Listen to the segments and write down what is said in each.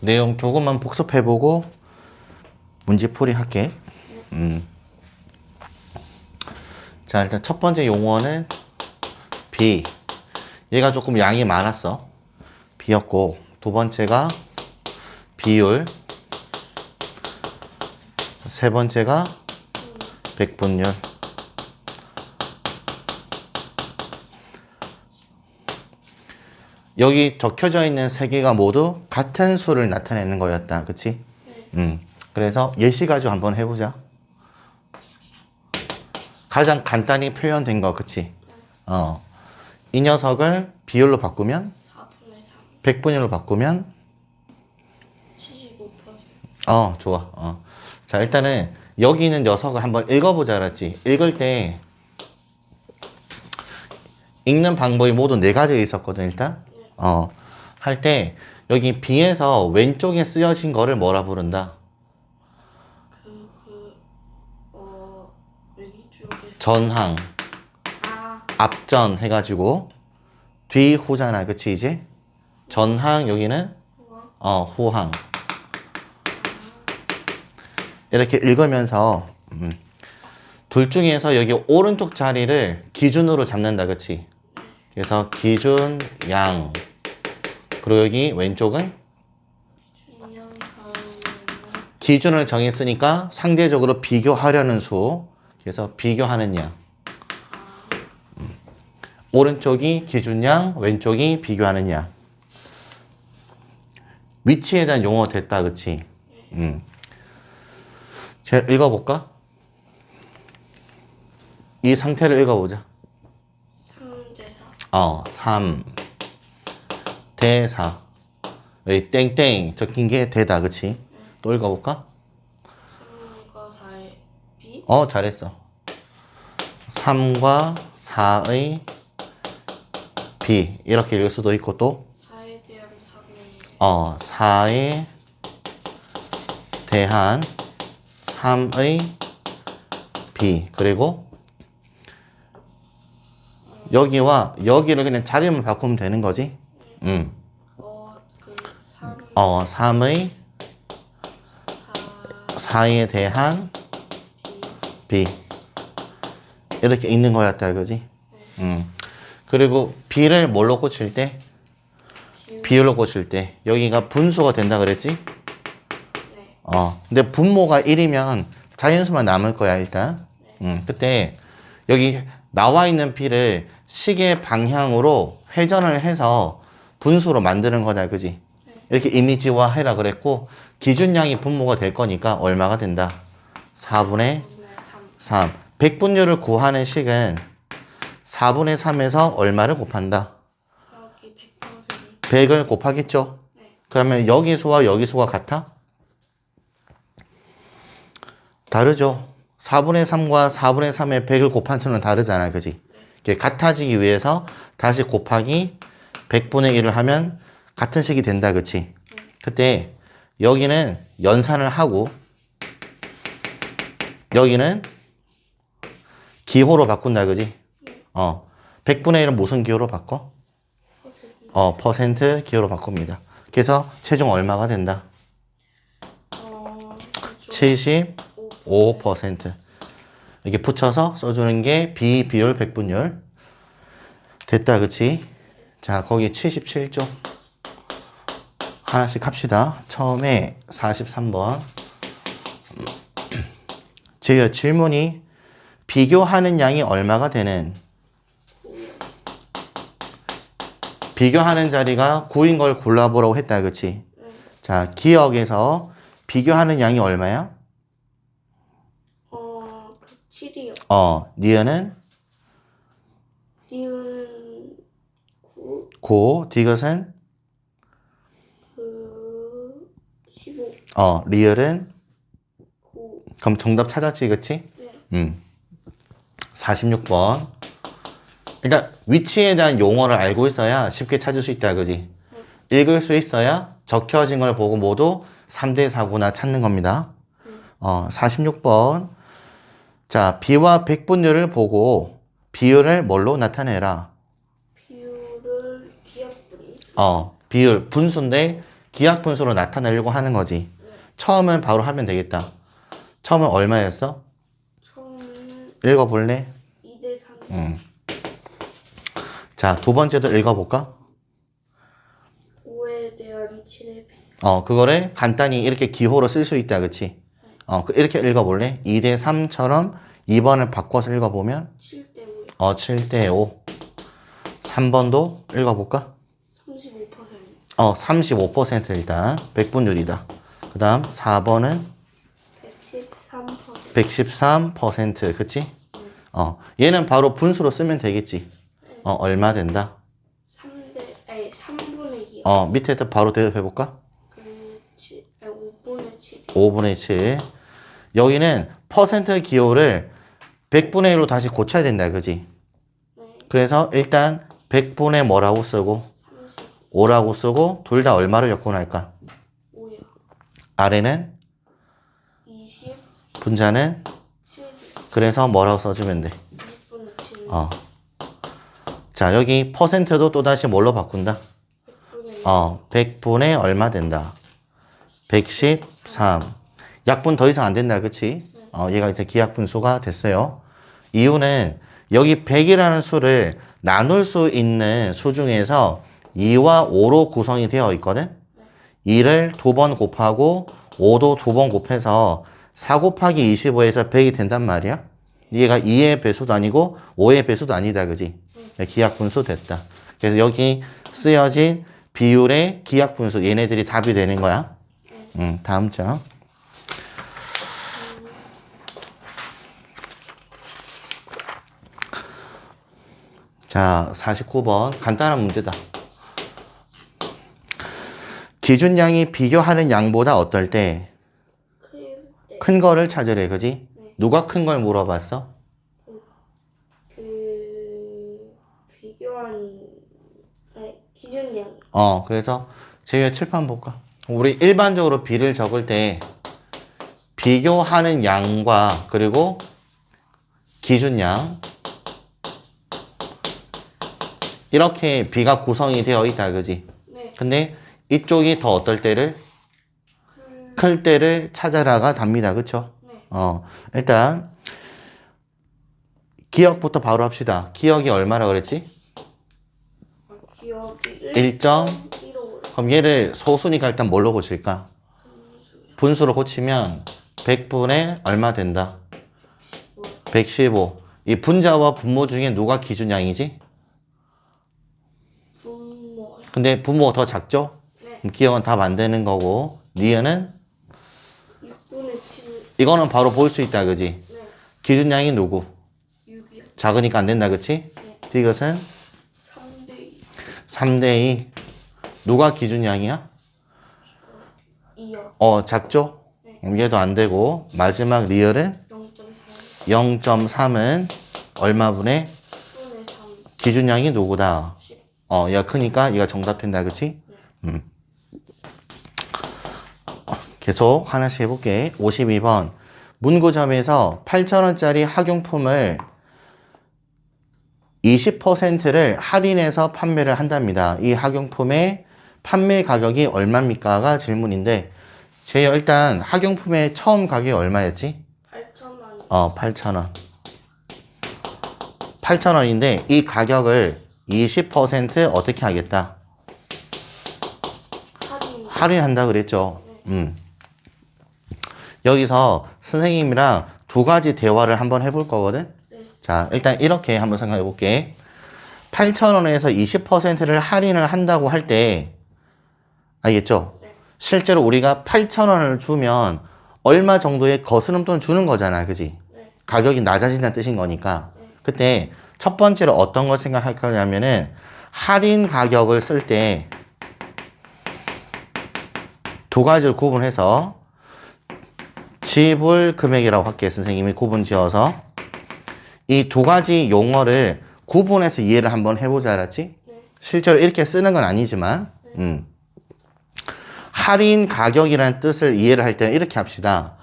내용 조금만 복습해보고 문제풀이 할게. 음. 자, 일단 첫 번째 용어는 B. 얘가 조금 양이 많았어. B였고, 두 번째가 비율. 세 번째가 백분율. 여기 적혀져 있는 세 개가 모두 같은 수를 나타내는 거였다. 그치? 음. 그래서 예시 가지고 한번 해보자. 가장 간단히 표현된 거, 그치? 어. 이 녀석을 비율로 바꾸면, 4분의 3 백분율로 바꾸면, 75% 어, 좋아. 어. 자, 일단은 여기 있는 녀석을 한번 읽어보자, 알았지? 읽을 때, 읽는 방법이 모두 네 가지가 있었거든, 일단. 어. 할 때, 여기 B에서 왼쪽에 쓰여진 거를 뭐라 부른다? 그, 그, 어, 왼쪽에 전항, 아, 앞전 해가지고, 뒤, 후잖아. 그치, 이제? 전항, 여기는, 우와, 어, 후항. 이렇게 읽으면서, 음, 둘 중에서 여기 오른쪽 자리를 기준으로 잡는다. 그치? 그래서 기준, 양. 그리고 여기 왼쪽은 기준을 정했으니까 상대적으로 비교하려는 수. 그래서 비교하는 양. 음. 오른쪽이 기준양, 왼쪽이 비교하는 양. 위치에 대한 용어 됐다, 그치? 음. 제가 읽어볼까? 이 상태를 읽어보자. 3대 4 어, 3. 대4. 여기 땡땡 적힌 게 대다, 그치? 또 읽어볼까? 3과 4의 B 어, 잘했어. 3과 4의 B. 이렇게 읽을 수도 있고, 또, 4에 대한 3의 어, 4에 대한 3의 B. 그리고, 여기와 여기를 그냥 자리만 바꾸면 되는 거지? 응. 어, 그 3, 어, 3의 4, 4에 대한 B. 이렇게 읽는 거였다, 그지? 음. 그리고 B를 뭘로 꽂힐 때? 비율 비율로 꽂힐 때. 여기가 분수가 된다 그랬지? 네, 어. 근데 분모가 1이면 자연수만 남을 거야, 일단. 음. 그때 여기 나와 있는 B를 시계 방향으로 회전을 해서 분수로 만드는 거다, 그지? 이렇게 이미지화 해라 그랬고, 기준량이 분모가 될 거니까 얼마가 된다? 4분의 3분의 3 3. 백분율을 구하는 식은 4분의 3에서 얼마를 곱한다? 여기 100% 100을 곱하겠죠? 네, 그러면 여기 수와 여기 수가 같아? 다르죠? 4분의 3과 4분의 3의 100을 곱한 수는 다르잖아, 그지? 이게 같아지기 위해서 다시 곱하기 100분의 1을 하면 같은 식이 된다, 그치? 그때 여기는 연산을 하고 여기는 기호로 바꾼다, 그지? 어. 100분의 1은 무슨 기호로 바꿔? 어, 퍼센트 기호로 바꿉니다. 그래서 최종 얼마가 된다? 어, 75%. 이렇게 붙여서 써주는 게 비 비율 백분율. 됐다, 그치? 자, 거기 77조. 하나씩 합시다. 처음에 43번. 제가 질문이 비교하는 양이 얼마가 되는 비교하는 자리가 9인 걸 골라보라고 했다, 그치? 자, 기억에서 비교하는 양이 얼마야? 어, 그 7이요. 어, 니은은 니은 9, 9, 디귿은 그 15, 어, 리을은 9, 그럼 정답 찾았지, 그치? 네, 음. 46번. 일단 위치에 대한 용어를 알고 있어야 쉽게 찾을 수 있다, 그지? 읽을 수 있어야 적혀진 걸 보고 모두 3대 4구나 찾는 겁니다. 어, 46번. 자, 비와 백분율을 보고 비율을 뭘로 나타내라? 어, 비율, 분수인데 기하 분수로 나타내려고 하는 거지. 처음은 바로 하면 되겠다. 처음은 얼마였어? 처음에는 읽어볼래? 2대 3. 음. 자, 두 번째도 읽어볼까? 5에 대한 7의 비. 어, 그거를 간단히 이렇게 기호로 쓸 수 있다, 그치? 어, 그- 이렇게 읽어볼래? 2대 3처럼 2번을 바꿔서 읽어보면, 7대 5. 어, 7대 5. 3번도 읽어볼까? 35%. 어, 35% 일단, 백분율이다. 그 다음 4번은 113%. 113%, 그치? 어, 얘는 바로 분수로 쓰면 되겠지. 어, 얼마 된다? 3대, 아니, 3분의 2. 어, 밑에도 바로 대답해볼까? 그, 7, 아니, 5분의 7. 5분의 7. 여기는 퍼센트 기호를 100분의 1로 다시 고쳐야 된다, 그지? 네. 그래서 일단 100분의 뭐라고 쓰고 30. 5라고 쓰고 둘 다 얼마로 역분할까? 5요. 아래는 20. 분자는 7. 그래서 뭐라고 써주면 돼. 20분의 7. 어. 자, 여기 퍼센트도 또다시 뭘로 바꾼다? 100분의 어, 100분의 얼마 된다? 113. 약분 더 이상 안 된다, 그치? 어, 얘가 이제 기약분수가 됐어요. 이유는 여기 100이라는 수를 나눌 수 있는 수 중에서 2와 5로 구성이 되어 있거든? 2를 두 번 곱하고 5도 두 번 곱해서 4 곱하기 25에서 100이 된단 말이야. 얘가 2의 배수도 아니고 5의 배수도 아니다, 그지? 기약 분수 됐다. 그래서 여기 쓰여진 비율의 기약 분수, 얘네들이 답이 되는 거야. 음, 다음 장. 자, 49번. 간단한 문제다. 기준량이 비교하는 양보다 어떨 때큰클 때. 거를 찾으래, 그지? 누가 큰 걸 물어봤어? 그, 비교한, 아니, 기준량. 어, 그래서 제가 칠판 볼까? 우리 일반적으로 비를 적을 때 비교하는 양과 그리고 기준량 이렇게 비가 구성이 되어 있다, 그지? 네. 근데 이쪽이 더 어떨 때를 클, 클 때를 찾아라가 답니다, 그쵸? 네. 어, 일단 기억부터 바로 합시다. 기억이 얼마라 그랬지? 어, 기억이 1점 1.15. 그럼 얘를 소수니까 일단 뭘로 고칠까? 분수로 고치면 100분의 얼마 된다? 115. 이 분자와 분모 중에 누가 기준량이지? 분모. 근데 분모가 더 작죠? 네. 기억은 답 안 되는 거고 니은은 6분의 7. 이거는 바로 볼 수 있다 그지? 네. 기준량이 누구? 6이요. 작으니까 안 된다 그치? 네. 이것은 3대 2. 3대 2 누가 기준량이야? 2요. 어 작죠? 그럼 얘도 안 되고 마지막 리얼은 0.4. 0.3은 얼마분의 10분의 3. 기준량이 누구다? 10. 어, 얘가 크니까 얘가 정답 된다, 그치? 음. 어, 계속 하나씩 해볼게. 52번. 문구점에서 8,000원짜리 학용품을 20%를 할인해서 판매를 한답니다. 이 학용품의 판매 가격이 얼마입니까?가 질문인데, 제가 일단 학용품의 처음 가격이 얼마였지? 8,000원. 어, 8,000원. 8,000원인데 이 가격을 20% 어떻게 하겠다? 할인. 할인한다 그랬죠. 음. 여기서 선생님이랑 두 가지 대화를 한번 해볼 거거든. 네. 자, 일단 이렇게 한번 생각해 볼게. 8,000원에서 20%를 할인을 한다고 할 때, 알겠죠? 네. 실제로 우리가 8,000원을 주면 얼마 정도의 거스름 돈 주는 거잖아. 그지? 네. 가격이 낮아진다는 뜻인 거니까. 그때 첫 번째로 어떤 걸 생각할 거냐면은 할인 가격을 쓸 때 두 가지를 구분해서 지불 금액이라고 할게요. 선생님이 구분 지어서 이 두 가지 용어를 구분해서 이해를 한번 해보자 알았지? 실제로 이렇게 쓰는 건 아니지만 음. 할인 가격이라는 뜻을 이해를 할 때는 이렇게 합시다.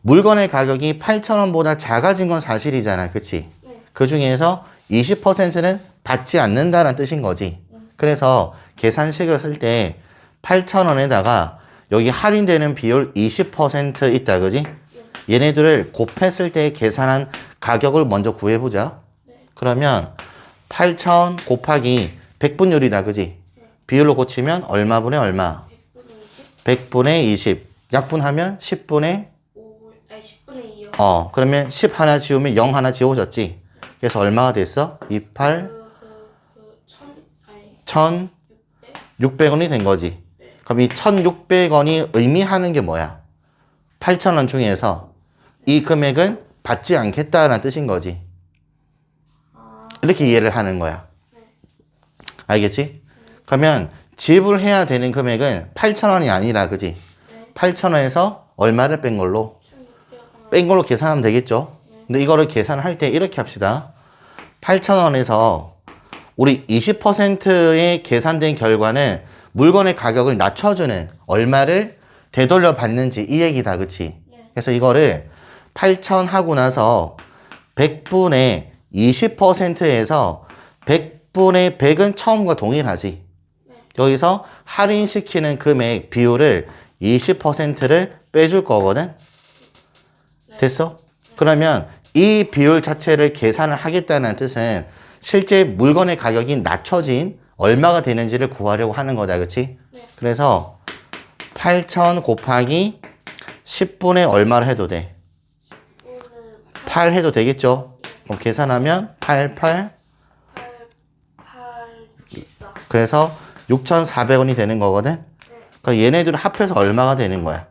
물건의 가격이 8,000원보다 작아진 건 사실이잖아. 그치? 네. 그 중에서 20%는 받지 않는다는 뜻인 거지. 그래서 계산식을 쓸 때 8,000원에다가 여기 할인되는 비율 20% 있다, 그지? 얘네들을 곱했을 때 계산한 가격을 먼저 구해보자. 그러면 8,000 곱하기 100분율이다, 그지? 비율로 고치면 얼마분의 얼마? 100분의 100분의 20. 20. 약분하면 10분의 5, 아니 10분의 2요. 어, 그러면 10 하나 지우면 0 하나 지워졌지? 그래서 얼마가 됐어? 28, 그, 그, 그, 천, 아니, 600? 1,600원이 된 거지. 그럼 이 1,600원이 의미하는 게 뭐야? 8,000원 중에서 이 금액은 받지 않겠다는 뜻인 거지. 이렇게 이해를 하는 거야. 알겠지? 그러면 지불해야 되는 금액은 8,000원이 아니라, 그지? 8,000원에서 얼마를 뺀 걸로? 1600원. 뺀 걸로 계산하면 되겠죠? 근데 이거를 계산할 때 이렇게 합시다. 8,000원에서 우리 20%의 계산된 결과는 물건의 가격을 낮춰주는 얼마를 되돌려 받는지 이 얘기다. 그치? 그래서 이거를 8,000 하고 나서 100분의 20%에서 100분의 100은 처음과 동일하지. 여기서 할인시키는 금액 비율을 20%를 빼줄 거거든. 됐어? 그러면 이 비율 자체를 계산을 하겠다는 뜻은 실제 물건의 가격이 낮춰진 얼마가 되는지를 구하려고 하는 거다. 그치? 그래서 8,000 곱하기 10분의 얼마를 해도 돼? 오늘 8 해도 되겠죠? 그럼 계산하면 8, 8. 8, 8, 64. 그래서 6,400원이 되는 거거든? 그러니까 얘네들 합해서 얼마가 되는 거야?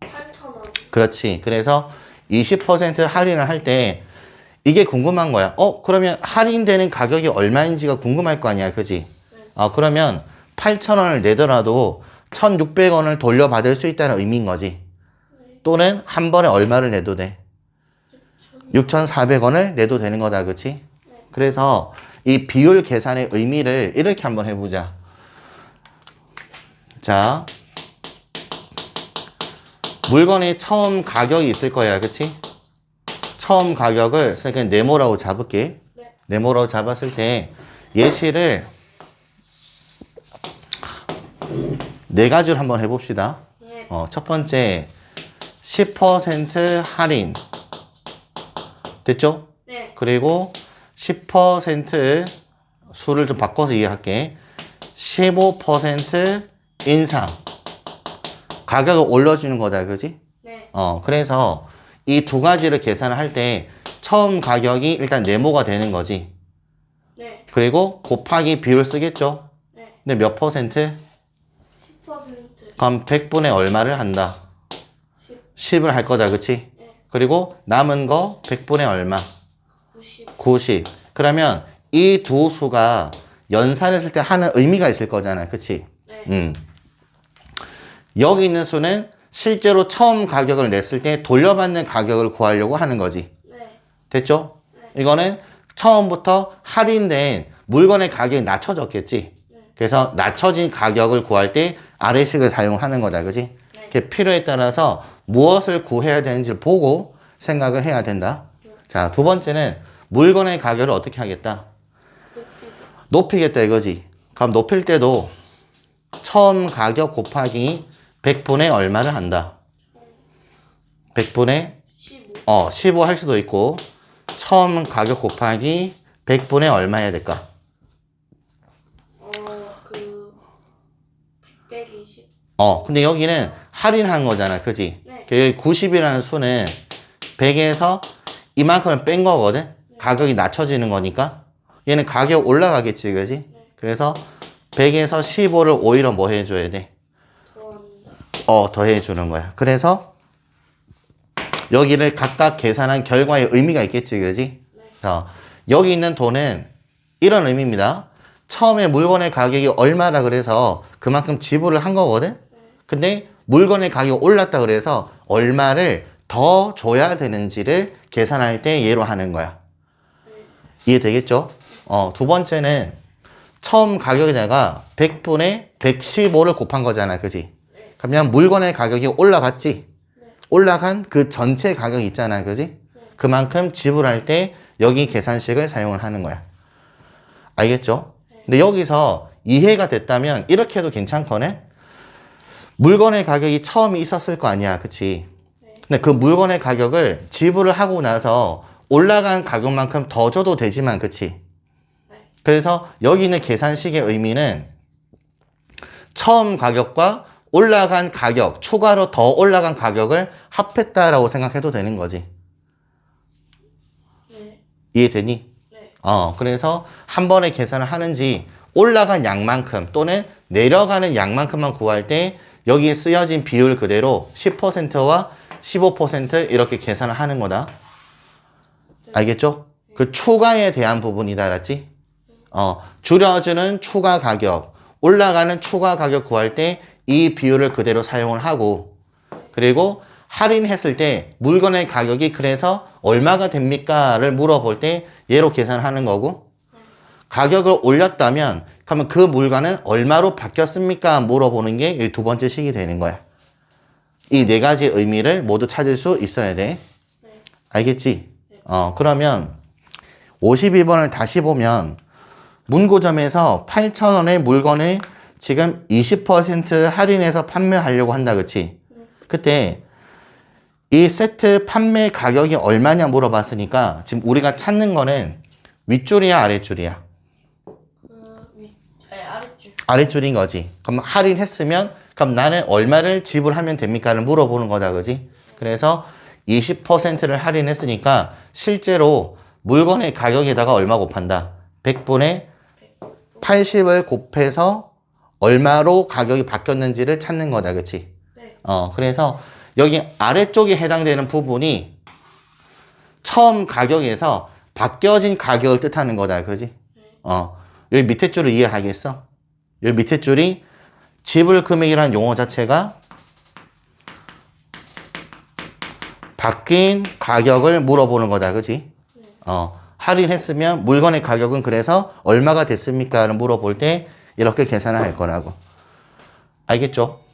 8,000원. 그렇지. 그래서 20% 할인을 할 때 이게 궁금한 거야. 어, 그러면 할인되는 가격이 얼마인지가 궁금할 거 아니야. 그지? 아, 그러면 8,000원을 내더라도 1,600원을 돌려받을 수 있다는 의미인 거지. 또는 한 번에 얼마를 내도 돼? 6,400원을 내도 되는 거다. 그치? 그래서 이 비율 계산의 의미를 이렇게 한번 해보자. 자, 물건의 처음 가격이 있을 거야. 그치? 처음 가격을 그냥 네모라고 잡을게. 네. 네모라고 잡았을 때 예시를 네 가지로 한번 해봅시다. 네. 어, 첫 번째 10% 할인 됐죠? 네. 그리고 10% 수를 좀 바꿔서 이해할게. 15% 인상. 가격을 올려주는 거다, 그지? 네. 어, 그래서 이 두 가지를 계산을 할 때 처음 가격이 일단 네모가 되는 거지. 네. 그리고 곱하기 비율 쓰겠죠? 네. 근데 몇 퍼센트? 10%. 그럼 100분의 얼마를 한다? 10. 10을 할 거다, 그치? 네. 그리고 남은 거 100분의 얼마? 90. 90. 그러면 이 두 수가 연산했을 때 하는 의미가 있을 거잖아. 그치? 네. 음. 여기 있는 수는 실제로 처음 가격을 냈을 때 돌려받는 가격을 구하려고 하는 거지. 네. 됐죠? 이거는 처음부터 할인된 물건의 가격이 낮춰졌겠지. 그래서 낮춰진 가격을 구할 때 아래식을 사용하는 거다. 그지? 이렇게 필요에 따라서 무엇을 구해야 되는지를 보고 생각을 해야 된다. 자, 두 번째는 물건의 가격을 어떻게 하겠다? 높이겠다 이거지. 그럼 높일 때도 처음 가격 곱하기 100분의 얼마를 한다. 100분의 15. 어, 15 할 수도 있고 처음 가격 곱하기 100분의 얼마 해야 될까? 어, 그 120. 어, 근데 여기는 할인한 거잖아. 그지? 네. 그 90이라는 수는 100에서 이만큼을 뺀 거거든? 가격이 낮춰지는 거니까. 얘는 가격 올라가겠지. 그지? 그래서 100에서 15를 오히려 뭐 해줘야 돼? 어, 더해주는 거야. 그래서 여기를 각각 계산한 결과에 의미가 있겠지, 그지? 자, 여기 있는 돈은 이런 의미입니다. 처음에 물건의 가격이 얼마라 그래서 그만큼 지불을 한 거거든? 근데 물건의 가격이 올랐다 그래서 얼마를 더 줘야 되는지를 계산할 때 예로 하는 거야. 이해되겠죠? 어, 두 번째는 처음 가격에다가 100분의 115를 곱한 거잖아. 그지? 그러면 물건의 가격이 올라갔지? 올라간 그 전체 가격 있잖아. 그지? 그만큼 지불할 때 여기 계산식을 사용을 하는 거야. 알겠죠? 근데 여기서 이해가 됐다면 이렇게 해도 괜찮거네? 물건의 가격이 처음에 있었을 거 아니야. 그치? 네. 근데 그 물건의 가격을 지불을 하고 나서 올라간 가격만큼 더 줘도 되지만, 그치? 네. 그래서 여기 있는 계산식의 의미는 처음 가격과 올라간 가격, 추가로 더 올라간 가격을 합했다라고 생각해도 되는 거지. 네. 이해되니? 네. 어, 그래서 한 번에 계산을 하는지 올라간 양만큼 또는 내려가는 양만큼만 구할 때 여기에 쓰여진 비율 그대로 10%와 15% 이렇게 계산을 하는 거다. 알겠죠? 그 추가에 대한 부분이다, 알았지? 어, 줄여주는 추가 가격, 올라가는 추가 가격 구할 때 이 비율을 그대로 사용을 하고, 그리고 할인했을 때 물건의 가격이 그래서 얼마가 됩니까?를 물어볼 때 얘로 계산하는 거고, 가격을 올렸다면, 그러면 그 물건은 얼마로 바뀌었습니까? 물어보는 게이두 번째 식이 되는 거야. 이 네 가지 의미를 모두 찾을 수 있어야 돼. 네. 알겠지? 어, 그러면 52번을 다시 보면 문고점에서 8,000원의 물건을 지금 20% 할인해서 판매하려고 한다. 그치? 그때 이 세트 판매 가격이 얼마냐 물어봤으니까 지금 우리가 찾는 거는 윗줄이야 아랫줄이야? 아랫줄. 아랫줄인 거지. 그럼 할인했으면 그럼 나는 얼마를 지불하면 됩니까를 물어보는 거다. 그지? 그래서 20%를 할인했으니까 실제로 물건의 가격에다가 얼마 곱한다? 100분의 80을 곱해서 얼마로 가격이 바뀌었는지를 찾는 거다. 그치? 네. 어, 그래서 여기 아래쪽에 해당되는 부분이 처음 가격에서 바뀌어진 가격을 뜻하는 거다. 그지? 어, 여기 밑에 줄을 이해하겠어? 여기 밑에 줄이 지불 금액이라는 용어 자체가 바뀐 가격을 물어보는 거다. 그지? 어, 할인했으면 물건의 가격은 그래서 얼마가 됐습니까?를 물어볼 때 이렇게 계산을 할 거라고. 알겠죠?